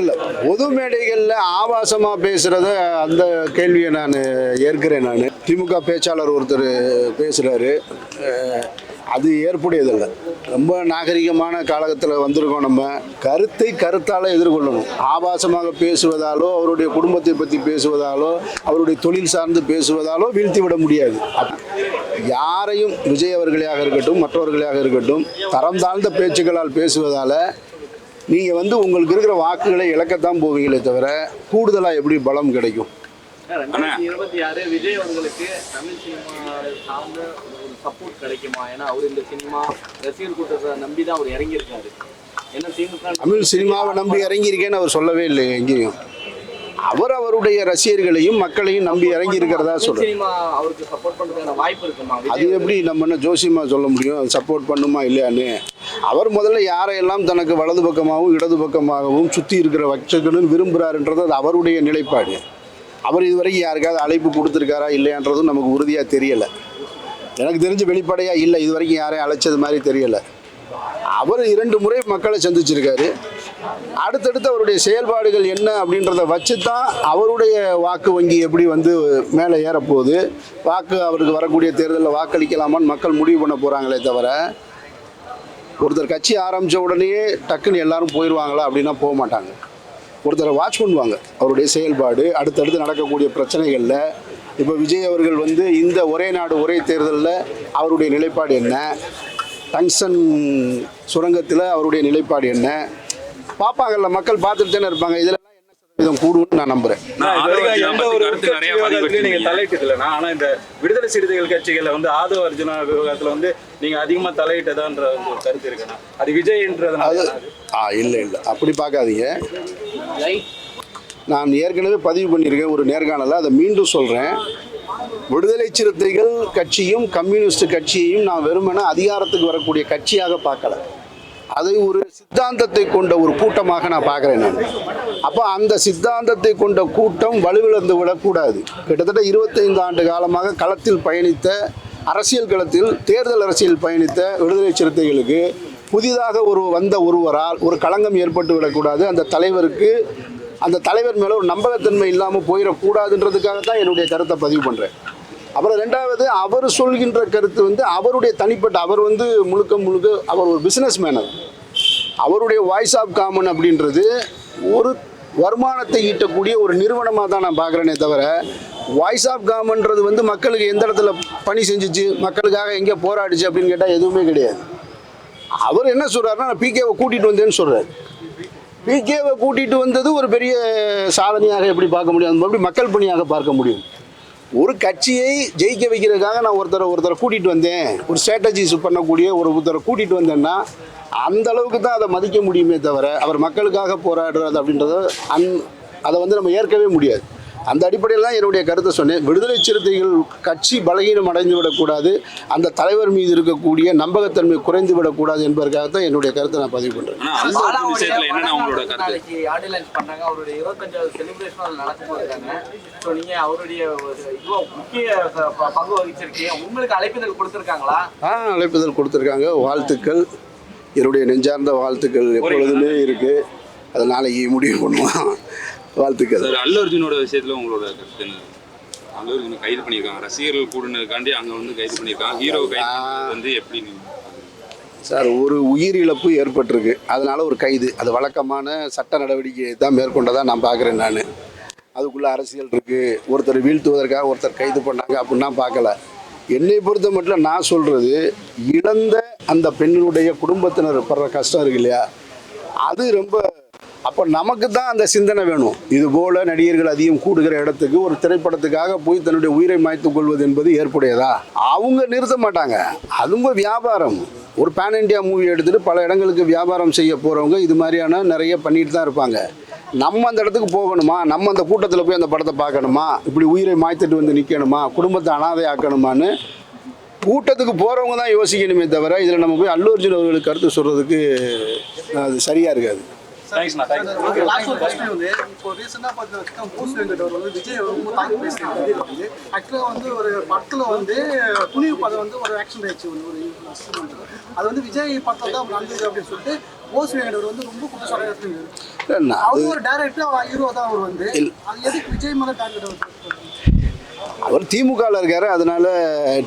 இல்லை பொது மேடைகளில் ஆபாசமாக பேசுகிறத அந்த கேள்வியை நான் ஏற்கிறேன் நான். திமுக பேச்சாளர் ஒருத்தர் பேசுகிறாரு அது ஏற்புடையதில்லை. ரொம்ப நாகரிகமான காலகத்தில் வந்திருக்கோம் நம்ம. கருத்தை கருத்தால் எதிர்கொள்ளணும். ஆபாசமாக பேசுவதாலோ அவருடைய குடும்பத்தை பற்றி பேசுவதாலோ அவருடைய தொழில் சார்ந்து பேசுவதாலோ வீழ்த்தி விட முடியாது. யாரையும் விஜய் அவர்களாக இருக்கட்டும் மற்றவர்களாக இருக்கட்டும் தரம் தாழ்ந்த பேச்சுக்களால் பேசுவதால் நீங்கள் வந்து உங்களுக்கு இருக்கிற வாக்குகளை இழக்கத்தான் போவீங்களே தவிர கூடுதலாக எப்படி பலம் கிடைக்கும்? இருபத்தி ஆறு விஜய் அவர்களுக்கு தமிழ் சினிமா சார்ந்த ஒரு சப்போர்ட் கிடைக்குமா? ஏன்னா அவர் இந்த சினிமா ரசிகர் கூட்டத்தை நம்பி தான் அவர் இறங்கியிருக்காரு. ஏன்னா திமுக தமிழ் சினிமாவை நம்பி இறங்கியிருக்கேன்னு அவர் சொல்லவே இல்லை எங்கேயும். அவர் அவருடைய ரசிகர்களையும் மக்களையும் நம்பி இறங்கி இருக்கிறதா இருக்குமா? அது எப்படி நம்ம என்ன ஜோசியமா சொல்ல முடியும்? சப்போர்ட் பண்ணுமா இல்லையான்னு அவர் முதல்ல யாரையெல்லாம் தனக்கு வலது பக்கமாகவும் இடது பக்கமாகவும் சுற்றி இருக்கிற வச்சுக்கணும்னு விரும்புகிறாருன்றது அது அவருடைய நிலைப்பாடு. அவர் இதுவரைக்கும் யாருக்காவது அழைப்பு கொடுத்துருக்காரா இல்லையான்றதும் நமக்கு உறுதியாக தெரியலை. எனக்கு தெரிஞ்ச வெளிப்படையாக இல்லை இது வரைக்கும் யாரையும் அழைச்சது மாதிரி தெரியலை. அவர் இரண்டு முறை மக்களை சந்திச்சிருக்காரு. அடுத்தடுத்து அவருடைய செயல்பாடுகள் என்ன அப்படின்றத வச்சு தான் அவருடைய வாக்கு வங்கி எப்படி வந்து மேலே ஏறப்போகுது. வாக்கு அவருக்கு வரக்கூடிய தேர்தலில் வாக்களிக்கலாமான்னு மக்கள் முடிவு பண்ண போகிறாங்களே தவிர ஒருத்தர் கட்சி ஆரம்பித்த உடனே டக்குன்னு எல்லாரும் போயிடுவாங்களா அப்படின்னா போக மாட்டாங்க. ஒருத்தரை வாட்ச் பண்ணுவாங்க. அவருடைய செயல்பாடு அடுத்தடுத்து நடக்கக்கூடிய பிரச்சனைகளில். இப்போ விஜய் அவர்கள் வந்து இந்த ஒரே நாடு ஒரே தேர்தலில் அவருடைய நிலைப்பாடு என்ன? டங்ஷன் சுரங்கத்தில் அவருடைய நிலைப்பாடு என்ன? பார்ப்பாங்கல்ல மக்கள் பார்த்துட்டு தானே இருப்பாங்க. இதில் சதவீதம் கூடும்னு நான் உட்கட்சி நீங்க பண்ணிருக்கீங்க. தலையிட்டது இல்லைண்ணா ஆனா இந்த விடுதலை சிறுத்தைகள் கட்சிகளை வந்து ஆதவ அர்ஜுனா விவகாரத்துல வந்து நீங்க அதிகமா தலையிட்டதான்ற ஒரு கருத்து இருக்குண்ணா அது விஜய்ன்றதுனால அது ஆ இல்லை இல்லை. அப்படி பார்க்காதீங்க. நான் ஏற்கனவே பதிவு பண்ணியிருக்கேன் ஒரு நேர்காணலில். அதை மீண்டும் சொல்கிறேன் விடுதலை சிறுத்தைகள் கட்சியும் கம்யூனிஸ்ட் கட்சியையும் நான் வெறுமனே அதிகாரத்துக்கு வரக்கூடிய கட்சியாக பார்க்கல. அதை ஒரு சித்தாந்தத்தை கொண்ட ஒரு கூட்டமாக நான் பார்க்குறேன் நான். அப்போ அந்த சித்தாந்தத்தை கொண்ட கூட்டம் வலுவிழந்து விடக்கூடாது. கிட்டத்தட்ட இருபத்தைந்து ஆண்டு காலமாக களத்தில் பயணித்த அரசியல் களத்தில் தேர்தல் அரசியல் பயணித்த விடுதலை சிறுத்தைகளுக்கு புதிதாக ஒரு வந்த ஒருவரால் ஒரு களங்கம் ஏற்பட்டு விடக்கூடாது. அந்த தலைவருக்கு அந்த தலைவர் மேலே ஒரு நம்பகத்தன்மை இல்லாமல் போயிடக்கூடாதுன்றதுக்காக தான் என்னுடைய கருத்தை பதிவு பண்ணுறேன் அப்புறம் ரெண்டாவது அவர் சொல்கின்ற கருத்து வந்து அவருடைய தனிப்பட்ட அவர் வந்து முழுக்க முழுக்க அவர் ஒரு பிஸ்னஸ் மேனர் அவருடைய வாய்ஸ் ஆஃப் காமன் அப்படின்றது ஒரு வருமானத்தை ஈட்டக்கூடிய ஒரு நிறுவனமாக தான் நான் பார்க்குறேனே தவிர வாய்ஸ் ஆஃப் காமன்றது வந்து மக்களுக்கு எந்த இடத்துல பணி செஞ்சுச்சு மக்களுக்காக எங்கே போராடிச்சு அப்படின்னு கேட்டால் எதுவுமே கிடையாது. அவர் என்ன சொல்கிறாருன்னா நான் பிகேவை கூட்டிகிட்டு வந்தேன்னு சொல்கிறார் பிகேவை கூட்டிகிட்டு வந்தது ஒரு பெரிய சாதனையாக எப்படி பார்க்க முடியும்? அது மக்கள் பணியாக பார்க்க முடியும். ஒரு கட்சியை ஜெயிக்க வைக்கிறதுக்காக நான் ஒருத்தரை ஒருத்தரை கூட்டிகிட்டு வந்தேன். ஒரு ஸ்ட்ராட்டஜிஸ் பண்ணக்கூடிய ஒரு ஒருத்தரை கூட்டிகிட்டு வந்தேன்னா அந்த அளவுக்கு தான் அதை மதிக்க முடியுமே தவிர அவர் மக்களுக்காக போராடுறது அப்படின்றத அந் அதை வந்து நம்ம ஏற்கவே முடியாது. அந்த அடிப்படையில் தான் என்னுடைய கருத்தை சொன்னேன். விடுதலை சிறுத்தைகள் கட்சி பலகீனம் அடைந்து விடக்கூடாது. அந்த தலைவர் மீது இருக்கக்கூடிய நம்பகத்தன்மை குறைந்து விடக்கூடாது என்பதற்காக தான் என்னுடைய கருத்தை நான் பதிவு பண்ணுறேன் அழைப்புதல் கொடுத்துருக்காங்க. வாழ்த்துக்கள். என்னுடைய நெஞ்சார்ந்த வாழ்த்துக்கள் எப்பொழுதுமே இருக்குது அதை நாளைக்கு முடிவு பண்ணுவோம். வாழ்த்துக்கள். சார் அல்லு அர்ஜுனோட விஷயத்துல உங்களோட கருத்து என்ன? அல்லு அர்ஜுனை கைது பண்ணியிருக்காங்க. ரசிகர்கள் கூடுனதுக்காண்டி அங்க வந்து கைது பண்ணியிருக்காங்க. ஹீரோ கைது வந்து எப்படி? சார் ஒரு உயிரிழப்பு ஏற்பட்டிருக்கு. அதனால ஒரு கைது. அது வழக்கமான சட்ட நடவடிக்கையை தான் மேற்கொண்டதாக நான் பார்க்குறேன் நான். அதுக்குள்ளே அரசியல் இருக்குது ஒருத்தர் வீழ்த்துவதற்காக ஒருத்தர் கைது பண்ணாங்க அப்படின்னா பார்க்கல. என்னை பொறுத்த மட்டும் நான் சொல்கிறது இழந்த அந்த பெண்ணினுடைய குடும்பத்தினர் படுற கஷ்டம் இருக்கு இல்லையா? அது ரொம்ப அப்போ நமக்கு தான் அந்த சிந்தனை வேணும். இது போல நடிகர்கள் அதிகம் கூடுகிற இடத்துக்கு ஒரு திரைப்படத்துக்காக போய் தன்னுடைய உயிரை மாய்த்துக் கொள்வது என்பது ஏற்புடையதா? அவங்க நிறுத்த மாட்டாங்க. அதுங்க வியாபாரம். ஒரு பேன் இண்டியா மூவி எடுத்துட்டு பல இடங்களுக்கு வியாபாரம் செய்ய போகிறவங்க இது மாதிரியான நிறைய பண்ணிட்டு தான் இருப்பாங்க. நம்ம அந்த இடத்துக்கு போகணுமா? நம்ம அந்த கூட்டத்தில் போய் அந்த படத்தை பார்க்கணுமா? இப்படி உயிரை மாய்த்துட்டு வந்து நிற்கணுமா குடும்பத்தை அனாதை ஆக்கணுமான்னு கூட்டத்துக்கு போகிறவங்க தான் யோசிக்கணுமே தவிர இதில் நம்ம போய் அல்லு அர்ஜுன் அவர்களுக்கு கருத்து சொல்கிறதுக்கு அது சரியாக இருக்காது. தேங்க்ஸ்ண்ணா தேங்க்ஸ் வந்து இப்போ ரீசெண்டாக பார்த்தீங்கன்னா பூஸ் வெங்கட் அவர் வந்து விஜய் ரொம்ப தாக்கி பேசியிருக்காரு வந்து ஆக்சுவலாக வந்து ஒரு படத்தில் வந்து துணிவு படம் வந்து ஒரு ஆக்ஷன் ஆயிடுச்சு வந்து ஒரு. அது வந்து விஜய் படத்தில் தான் நடந்தது அப்படின்னு சொல்லிட்டு போஸ் வெங்கடவர் வந்து ரொம்ப குற்றச்சாட்டு அது அவர் ஒரு டேரக்டர் அவர் ஹீரோ தான் அவர் வந்து. அது எதுக்கு விஜய் மேல டார்கெட் அவர் திமுகவில் இருக்காரு அதனால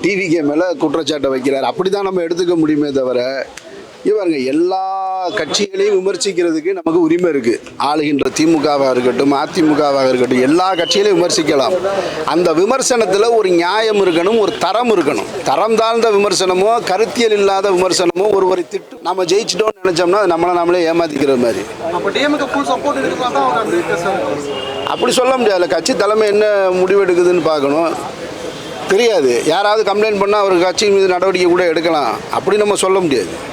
டிவிகே மேலே குற்றச்சாட்டை வைக்கிறார். அப்படி தான் நம்ம எடுத்துக்க முடியுமே தவிர இங்க பாருங்க எல்லா கட்சிகளையும் விமர்சிக்கிறதுக்கு நமக்கு உரிமை இருக்கு. ஆளுகின்ற திமுகவாக இருக்கட்டும் அதிமுகவாக இருக்கட்டும் எல்லா கட்சிகளையும் விமர்சிக்கலாம். அந்த விமர்சனத்தில் ஒரு நியாயம் இருக்கணும் ஒரு தரம் இருக்கணும். தரம் தாழ்ந்த விமர்சனமோ கருத்தியல் இல்லாத விமர்சனமோ ஒருவரை திட்டு நம்ம ஜெயிச்சிட்டோம்னு நினைச்சோம்னா அது நம்மளை நம்மளே ஏமாத்திக்கிற மாதிரி. அப்படி சொல்ல முடியாது கட்சி தலைமை என்ன முடிவு எடுக்குதுன்னு பார்க்கணும். தெரியாது. யாராவது கம்ப்ளைண்ட் பண்ணால் அவர் கட்சி மீது நடவடிக்கை கூட எடுக்கலாம். அப்படி நம்ம சொல்ல முடியாது.